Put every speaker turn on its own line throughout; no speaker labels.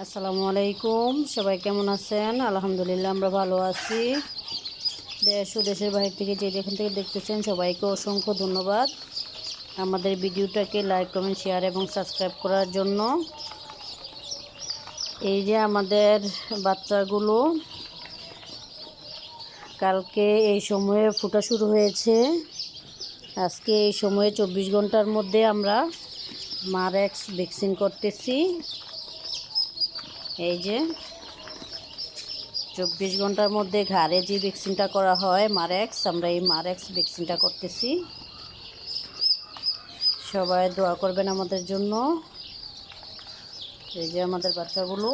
আসসালামু আলাইকুম। সবাই কেমন আছেন? আলহামদুলিল্লাহ, আমরা ভালো আছি। দেশ ও দেশের বাইরে থেকে যে যেখান থেকে দেখতেছেন, সবাইকে অসংখ্য ধন্যবাদ। আমাদের ভিডিওটাকে লাইক, কমেন্ট, শেয়ার এবং সাবস্ক্রাইব করার জন্য। এই যে আমাদের বাচ্চাগুলো, কালকে এই সময়ে ফোটা শুরু হয়েছে। আজকে এই সময়ে চব্বিশ ঘণ্টার মধ্যে আমরা মারেক্স ভ্যাকসিন করতেছি। এই যে চব্বিশ ঘণ্টার মধ্যে ঘাড়ে যে ভ্যাকসিনটা করা হয়, মারেক্স, আমরা এই মারেক্স ভ্যাকসিনটা করতেছি। সবাই দোয়া করবেন আমাদের জন্য। এই যে আমাদের বাচ্চাগুলো।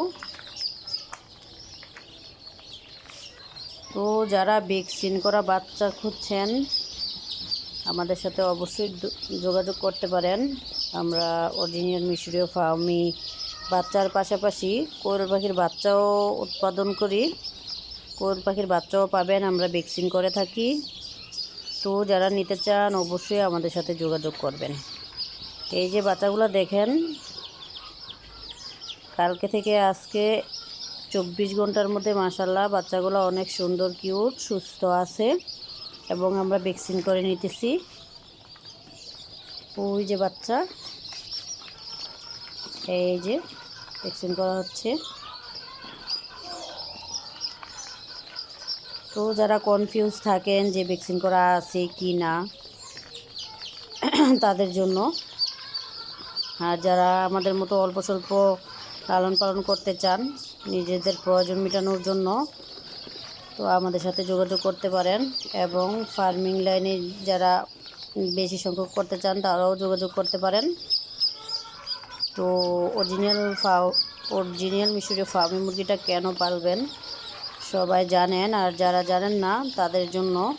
তো যারা ভ্যাকসিন করা বাচ্চা খুঁজছেন, আমাদের সাথে অবশ্যই যোগাযোগ করতে পারেন। আমরা অরিজিনাল মিশরীয় ফার্মি বাচ্চার পাশাপাশি কোয়েল পাখির বাচ্চাও উৎপাদন করি। কোয়েল পাখির বাচ্চাও পাবেন, আমরা ভ্যাকসিন করে থাকি। তো যারা নিতে চান, অবশ্যই আমাদের সাথে যোগাযোগ করবেন। এই যে বাচ্চাগুলো দেখেন, কালকে থেকে আজকে চব্বিশ ঘণ্টার মধ্যে মাসাল্লাহ বাচ্চাগুলো অনেক সুন্দর, কিউট, সুস্থ আছে এবং আমরা ভ্যাকসিন করে নিতেছি। ওই যে বাচ্চা, এই যে ভ্যাকসিন করা হচ্ছে। তো যারা কনফিউজ থাকেন যে ভ্যাকসিন করা আছে কি না, তাদের জন্য। আর যারা আমাদের মতো অল্প স্বল্প লালন পালন করতে চান, নিজেদের প্রয়োজন মেটানোর জন্য, তো আমাদের সাথে যোগাযোগ করতে পারেন। এবং ফার্মিং লাইনে যারা বেশি সংখ্যক করতে চান, তারাও যোগাযোগ করতে পারেন। তো অরিজিনাল ফাও অরিজিনাল মিশরীয় ফার্মি মুরগিটা কেন পালবেন সবাই জানেন আর যারা জানেন না, তাদের জন্য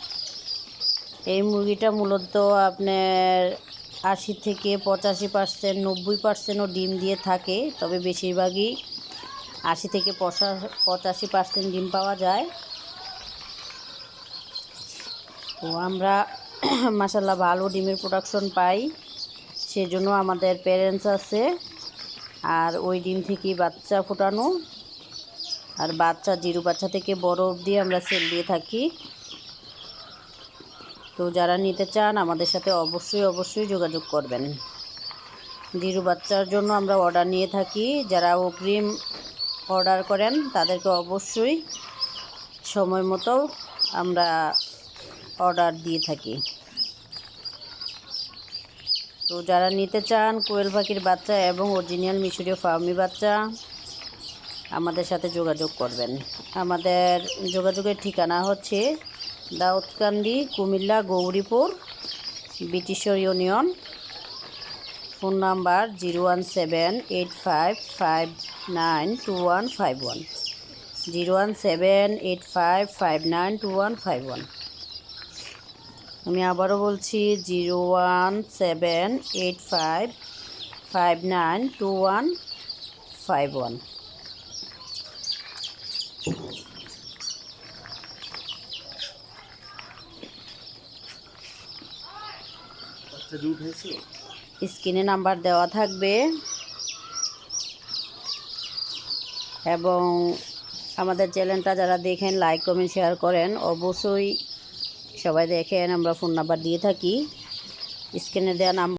এই মুরগিটা মূলত আপনার আশি থেকে পঁচাশি পার্সেন্ট নব্বই পার্সেন্টও ডিম দিয়ে থাকে, তবে বেশিরভাগই আশি থেকে পঁচা- পঁচাশি পার্সেন্ট ডিম পাওয়া যায়। তো আমরা মাসাল্লাহ ভালো ডিমের প্রোডাকশন পাই। সেজন্য আমাদের প্যারেন্টস আছে। আর ওই ডিম থেকে বাচ্চা ফোটানো। আর বাচ্চা, জিরো বাচ্চা থেকে বড় অবধি আমরা সেল দিয়ে থাকি। তো যারা নিতে চান, আমাদের সাথে অবশ্যই অবশ্যই যোগাযোগ করবেন। জিরো বাচ্চার জন্য আমরা অর্ডার নিয়ে থাকি। যারা অগ্রিম অর্ডার করেন, তাদেরকে অবশ্যই সময় মতো আমরা অর্ডার দিয়ে থাকি। তো যারা নিতে চান কোয়েল পাখির বাচ্চা এবং অরিজিনাল মিশরীয় ফার্মি বাচ্চা, আমাদের সাথে যোগাযোগ করবেন। আমাদের যোগাযোগের ঠিকানা হচ্ছে Daudkandi, Comilla, Gouripur, ব্রিটিশর union, phone number zero one seven eight five five nine two one five one. Zero one seven eight five five nine two one five one. আমি আবারও বলছি zero one seven eight five five nine two one five one.
বাচ্চা
স্ক্রিনে number দেওয়া থাকবে। এবং আমাদের চ্যানেলটা যারা দেখেন লাইক কমেন্ট শেয়ার করেন অবশ্যই সবাই দেখেন আমরা ফোন নাম্বার দিয়ে থাকি স্ক্রিনে দেওয়া নাম্বার